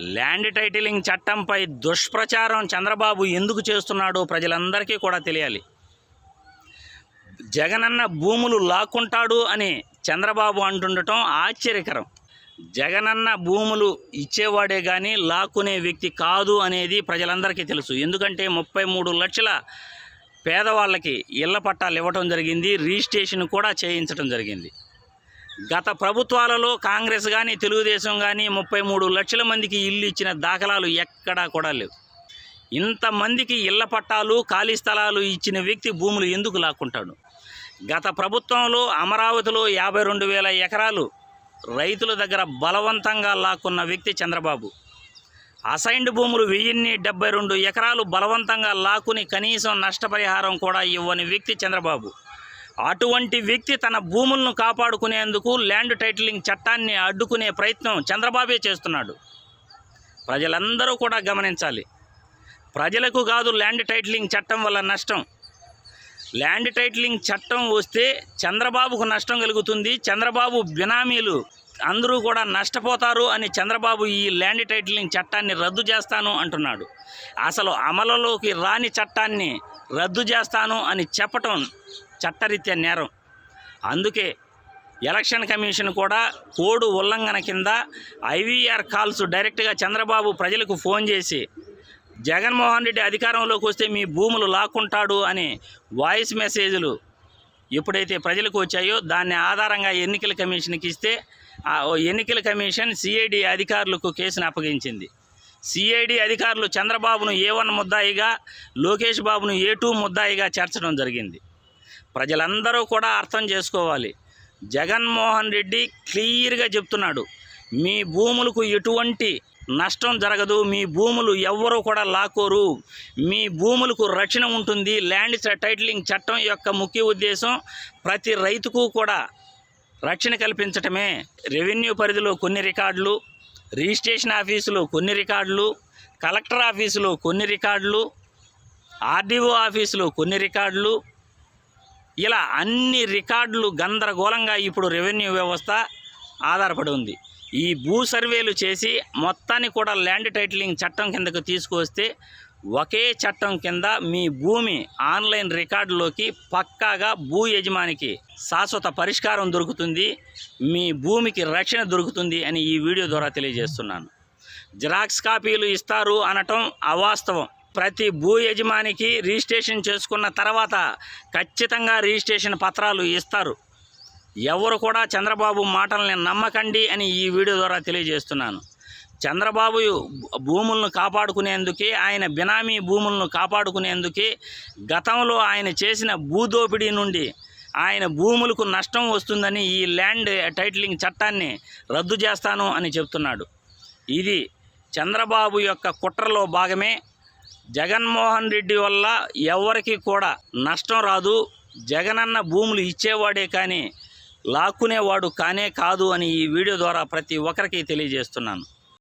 Land titling చట్టంపై దుష్ప్రచారం చంద్రబాబు ఎందుకు చేస్తున్నాడో ప్రజలందరికీ కూడా తెలియాలి. జగనన్న భూములు లాక్కుంటాడు అని చంద్రబాబు అంటుండటం ఆశ్చర్యకరం. జగనన్న భూములు ఇచ్చేవాడే కానీ లాక్కునే వ్యక్తి కాదు అనేది ప్రజలందరికీ తెలుసు. ఎందుకంటే ముప్పై మూడు లక్షల పేదవాళ్ళకి ఇళ్ళ పట్టాలు ఇవ్వటం జరిగింది రిజిస్ట్రేషన్ కూడా చేయించడం జరిగింది. గత ప్రభుత్వాలలో కాంగ్రెస్ కానీ తెలుగుదేశం కానీ ముప్పై మూడు లక్షల మందికి ఇల్లు ఇచ్చిన దాఖలాలు ఎక్కడా కూడా లేవు. ఇంతమందికి ఇళ్ళ పట్టాలు ఖాళీ స్థలాలు ఇచ్చిన వ్యక్తి భూములు ఎందుకు లాక్కుంటాడు? గత ప్రభుత్వంలో అమరావతిలో యాభై రెండు వేల ఎకరాలు రైతుల దగ్గర బలవంతంగా లాక్కున్న వ్యక్తి చంద్రబాబు. అసైన్డ్ భూములు వెయ్యిన్ని డెబ్బై రెండు ఎకరాలు బలవంతంగా లాక్కుని కనీసం నష్టపరిహారం కూడా ఇవ్వని వ్యక్తి చంద్రబాబు. అటువంటి వ్యక్తి తన భూములను కాపాడుకునేందుకు ల్యాండ్ టైటిలింగ్ చట్టాన్ని అడ్డుకునే ప్రయత్నం చంద్రబాబే చేస్తున్నాడు. ప్రజలందరూ కూడా గమనించాలి. ప్రజలకు కాదు ల్యాండ్ టైటిలింగ్ చట్టం వల్ల నష్టం. ల్యాండ్ టైటిలింగ్ చట్టం వస్తే చంద్రబాబుకు నష్టం కలుగుతుంది. చంద్రబాబు బినామీలు అందరూ కూడా నష్టపోతారు అని చంద్రబాబు ఈ ల్యాండ్ టైటిలింగ్ చట్టాన్ని రద్దు చేస్తాను అంటున్నాడు. అసలు అమలులోకి రాని చట్టాన్ని రద్దు చేస్తాను అని చెప్పటం చట్టరీత్యా నేరం. అందుకే ఎలక్షన్ కమిషన్ కూడా కోడ్ ఉల్లంఘన కింద ఐవీఆర్ కాల్స్ డైరెక్ట్గా చంద్రబాబు ప్రజలకు ఫోన్ చేసి జగన్మోహన్ రెడ్డి అధికారంలోకి వస్తే మీ భూములు లాక్కుంటాడు అని వాయిస్ మెసేజ్లు ఎప్పుడైతే ప్రజలకు వచ్చాయో దాన్ని ఆధారంగా ఎన్నికల కమిషన్కి ఇస్తే ఆ ఎన్నికల కమిషన్ సిఐడి అధికారులకు కేసును అప్పగించింది. సిఐడి అధికారులు చంద్రబాబును ఏ వన్ ముద్దాయిగా లోకేష్ బాబును ఏ టూ ముద్దాయిగా చేర్చడం జరిగింది. ప్రజలందరూ కూడా అర్థం చేసుకోవాలి. జగన్మోహన్ రెడ్డి క్లియర్గా చెప్తున్నాడు. మీ భూములకు ఎటువంటి నష్టం జరగదు. మీ భూములు ఎవ్వరూ కూడా లాక్కోరు. మీ భూములకు రక్షణ ఉంటుంది. ల్యాండ్ టైటిలింగ్ చట్టం యొక్క ముఖ్య ఉద్దేశం ప్రతి రైతుకు కూడా రక్షణ కల్పించటమే. రెవెన్యూ పరిధిలో కొన్ని రికార్డులు రిజిస్ట్రేషన్ ఆఫీసులో కొన్ని రికార్డులు కలెక్టర్ ఆఫీసులో కొన్ని రికార్డులు ఆర్డీఓ ఆఫీసులో కొన్ని రికార్డులు ఇలా అన్ని రికార్డులు గందరగోళంగా ఇప్పుడు రెవెన్యూ వ్యవస్థ ఆధారపడి ఉంది. ఈ భూ సర్వేలు చేసి మొత్తాన్ని కూడా ల్యాండ్ టైటిలింగ్ చట్టం కిందకు తీసుకువస్తే ఒకే చట్టం కింద మీ భూమి ఆన్లైన్ రికార్డులోకి పక్కాగా భూ యజమానికి శాశ్వత పరిష్కారం దొరుకుతుంది మీ భూమికి రక్షణ దొరుకుతుంది అని ఈ వీడియో ద్వారా తెలియజేస్తున్నాను. జిరాక్స్ కాపీలు ఇస్తారు అనటం అవాస్తవం. ప్రతి భూ యజమానికి రిజిస్ట్రేషన్ చేసుకున్న తర్వాత ఖచ్చితంగా రిజిస్ట్రేషన్ పత్రాలు ఇస్తారు. ఎవరు కూడా చంద్రబాబు మాటల్ని నమ్మకండి అని ఈ వీడియో ద్వారా తెలియజేస్తున్నాను. చంద్రబాబు భూములను కాపాడుకునేందుకే ఆయన బినామీ భూములను కాపాడుకునేందుకే గతంలో ఆయన చేసిన భూదోపిడీ నుండి ఆయన భూములకు నష్టం వస్తుందని ఈ ల్యాండ్ టైటిలింగ్ చట్టాన్ని రద్దు చేస్తాను అని చెప్తున్నాడు. ఇది చంద్రబాబు యొక్క కుట్రలో భాగమే. జగన్మోహన్ రెడ్డి వల్ల ఎవరికి కూడా నష్టం రాదు. జగనన్న భూములు ఇచ్చేవాడే కానీ లాక్కునేవాడు కానే కాదు అని ఈ వీడియో ద్వారా ప్రతి ఒక్కరికి తెలియజేస్తున్నాను.